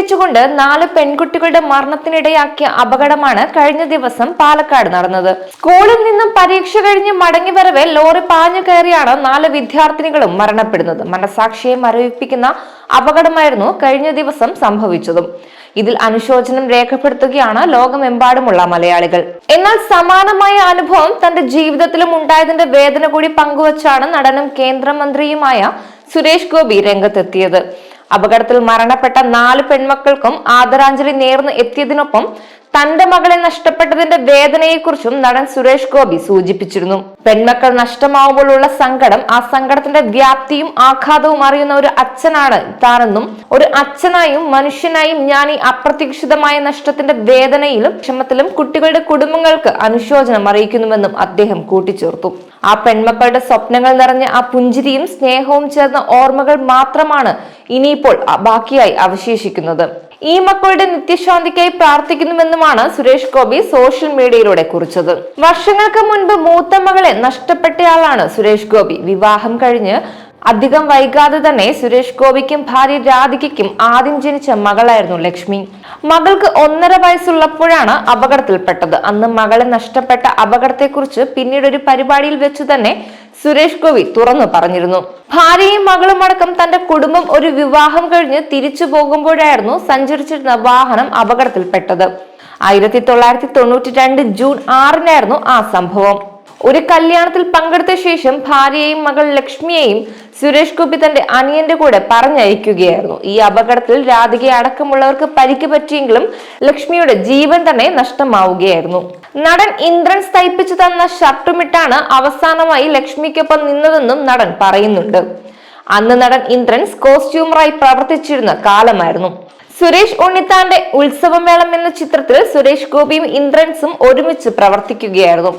കെട്ടിച്ചുകൊണ്ട് നാല് പെൺകുട്ടികളുടെ മരണത്തിനിടയാക്കിയ അപകടമാണ് കഴിഞ്ഞ ദിവസം പാലക്കാട് നടന്നത്. സ്കൂളിൽ നിന്നും പരീക്ഷ കഴിഞ്ഞ് മടങ്ങി വരവെ ലോറി പാഞ്ഞു കയറിയാണ് നാല് വിദ്യാർത്ഥിനികളും മരണപ്പെടുന്നത്. മനസാക്ഷിയെ മരവിപ്പിക്കുന്ന അപകടമായിരുന്നു കഴിഞ്ഞ ദിവസം സംഭവിച്ചതും. ഇതിൽ അനുശോചനം രേഖപ്പെടുത്തുകയാണ് ലോകമെമ്പാടുമുള്ള മലയാളികൾ. എന്നാൽ സമാനമായ അനുഭവം തന്റെ ജീവിതത്തിലും ഉണ്ടായതിന്റെ വേദന കൂടി പങ്കുവച്ചാണ് നടനും കേന്ദ്രമന്ത്രിയുമായ സുരേഷ് ഗോപി രംഗത്തെത്തിയത്. അപകടത്തിൽ മരണപ്പെട്ട നാല് പെൺമക്കൾക്കും ആദരാഞ്ജലി നേർന്ന് എത്തിയതിനൊപ്പം തന്റെ മകളെ നഷ്ടപ്പെട്ടതിന്റെ വേദനയെക്കുറിച്ചും നടൻ സുരേഷ് ഗോപി സൂചിപ്പിച്ചിരുന്നു. പെൺമക്കൾ നഷ്ടമാവുമ്പോഴുള്ള സങ്കടം ആ സങ്കടത്തിന്റെ വ്യാപ്തിയും ആഘാതവും അറിയുന്ന ഒരു അച്ഛനാണ് താനെന്നും ഒരു അച്ഛനായും മനുഷ്യനായും ഞാൻ ഈ അപ്രതീക്ഷിതമായ നഷ്ടത്തിന്റെ വേദനയിലും ക്ഷമത്തിലും കുട്ടികളുടെ കുടുംബങ്ങൾക്ക് അനുശോചനം അറിയിക്കുന്നുവെന്നും അദ്ദേഹം കൂട്ടിച്ചേർത്തു. ആ പെൺമക്കളുടെ സ്വപ്നങ്ങൾ നിറഞ്ഞ ആ പുഞ്ചിരിയും സ്നേഹവും ചേർന്ന ഓർമ്മകൾ മാത്രമാണ് ഇനിയിപ്പോൾ ബാക്കിയായി അവശേഷിക്കുന്നത്. ഈ മക്കളുടെ നിത്യശാന്തിക്കായി പ്രാർത്ഥിക്കുന്നുവെന്നുമാണ് സുരേഷ് ഗോപി സോഷ്യൽ മീഡിയയിലൂടെ കുറിച്ചത്. വർഷങ്ങൾക്ക് മുൻപ് മൂത്ത മകളെ നഷ്ടപ്പെട്ടയാളാണ് സുരേഷ് ഗോപി. വിവാഹം കഴിഞ്ഞ് അധികം വൈകാതെ തന്നെ സുരേഷ് ഗോപിക്കും ഭാര്യ രാധികയ്ക്കും ആദ്യം ജനിച്ച മകളായിരുന്നു ലക്ഷ്മി. മകൾക്ക് ഒന്നര വയസ്സുള്ളപ്പോഴാണ് അപകടത്തിൽപ്പെട്ടത്. അന്ന് മകളെ നഷ്ടപ്പെട്ട അപകടത്തെക്കുറിച്ച് പിന്നീട് ഒരു പരിപാടിയിൽ വെച്ച് തന്നെ സുരേഷ് ഗോപി തുറന്നു പറഞ്ഞിരുന്നു. ഭാര്യയും മകളും അടക്കം തന്റെ കുടുംബം ഒരു വിവാഹം കഴിഞ്ഞ് തിരിച്ചു പോകുമ്പോഴായിരുന്നു സഞ്ചരിച്ചിരുന്ന വാഹനം അപകടത്തിൽപ്പെട്ടത്. ആയിരത്തി തൊള്ളായിരത്തി തൊണ്ണൂറ്റി രണ്ട് ജൂൺ ആറിനായിരുന്നു ആ സംഭവം. ഒരു കല്യാണത്തിൽ പങ്കെടുത്ത ശേഷം ഭാര്യയെയും മകൾ ലക്ഷ്മിയെയും സുരേഷ് ഗോപി തന്റെ അനിയന്റെ കൂടെ പറഞ്ഞയക്കുകയായിരുന്നു. ഈ അപകടത്തിൽ രാധികയെ അടക്കമുള്ളവർക്ക് പരിക്ക് പറ്റിയെങ്കിലും ലക്ഷ്മിയുടെ ജീവൻ തന്നെ നഷ്ടമാവുകയായിരുന്നു. നടൻ ഇന്ദ്രൻ തയ്പ്പിച്ചു തന്ന ഷർട്ടുമിട്ടാണ് അവസാനമായി ലക്ഷ്മിക്കൊപ്പം നിന്നതെന്നും നടൻ പറയുന്നുണ്ട്. അന്ന് നടൻ ഇന്ദ്രൻസ് കോസ്റ്റ്യൂമറായി പ്രവർത്തിച്ചിരുന്ന കാലമായിരുന്നു. സുരേഷ് ഉണ്ണിത്താന്റെ ഉത്സവമേളം എന്ന ചിത്രത്തിൽ സുരേഷ് ഗോപിയും ഇന്ദ്രൻസും ഒരുമിച്ച് പ്രവർത്തിക്കുകയായിരുന്നു.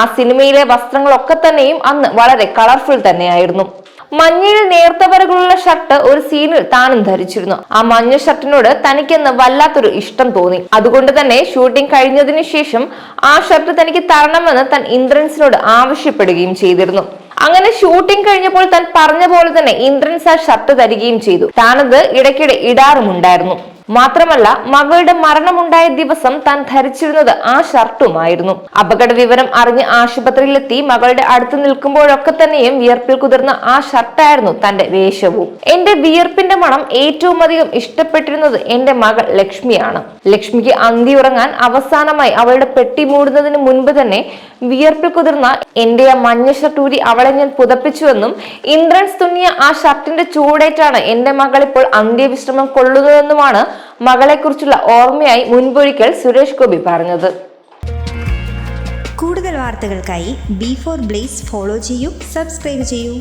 ആ സിനിമയിലെ വസ്ത്രങ്ങളൊക്കെ തന്നെയും അന്ന് വളരെ കളർഫുൾ തന്നെയായിരുന്നു. മഞ്ഞയിൽ നേർത്ത വരകളുള്ള ഷർട്ട് ഒരു സീനിൽ താനും ധരിച്ചിരുന്നു. ആ മഞ്ഞ ഷർട്ടിനോട് തനിക്കെന്ന് വല്ലാത്തൊരു ഇഷ്ടം തോന്നി. അതുകൊണ്ട് തന്നെ ഷൂട്ടിംഗ് കഴിഞ്ഞതിന് ശേഷം ആ ഷർട്ട് തനിക്ക് തരണമെന്ന് താൻ ഇന്ദ്രൻസിനോട് ആവശ്യപ്പെടുകയും ചെയ്തിരുന്നു. അങ്ങനെ ഷൂട്ടിംഗ് കഴിഞ്ഞപ്പോൾ താൻ പറഞ്ഞ പോലെ തന്നെ ഇന്ദ്രൻസ് ആ ഷർട്ട് തരികയും ചെയ്തു. താനത് ഇടയ്ക്കിടെ ഇടാറുമുണ്ടായിരുന്നു. മാത്രമല്ല മകളുടെ മരണമുണ്ടായ ദിവസം താൻ ധരിച്ചിരുന്നത് ആ ഷർട്ടുമായിരുന്നു. അപകട വിവരം അറിഞ്ഞ് ആശുപത്രിയിലെത്തി മകളുടെ അടുത്ത് നിൽക്കുമ്പോഴൊക്കെ തന്നെയും വിയർപ്പിൽ കുതിർന്ന ആ ഷർട്ടായിരുന്നു തന്റെ വേഷവും. എന്റെ വിയർപ്പിന്റെ മണം ഏറ്റവും അധികം ഇഷ്ടപ്പെട്ടിരുന്നത് എന്റെ മകൾ ലക്ഷ്മിയാണ്. ലക്ഷ്മിക്ക് അന്തി ഉറങ്ങാൻ അവസാനമായി അവളുടെ പെട്ടി മൂടുന്നതിന് മുൻപ് തന്നെ വിയർപ്പിൽ കുതിർന്ന എന്റെ ആ മഞ്ഞ ഷർട്ട് ഊരി അവളെ ഞാൻ പുതപ്പിച്ചുവെന്നും ഇന്ദ്രൻസ് തുന്നിയ ആ ഷർട്ടിന്റെ ചൂടേറ്റാണ് എന്റെ മകൾ ഇപ്പോൾ അന്ത്യവിശ്രമം കൊള്ളുന്നതെന്നുമാണ് മകളെക്കുറിച്ചുള്ള ഓർമ്മയായി മുൻപൊരിക്കൽ സുരേഷ് ഗോപി പറഞ്ഞത്. കൂടുതൽ വാർത്തകൾക്കായി ബി ഫോർ ബ്ലേസ് ഫോളോ ചെയ്യൂ സബ്സ്ക്രൈബ് ചെയ്യൂ.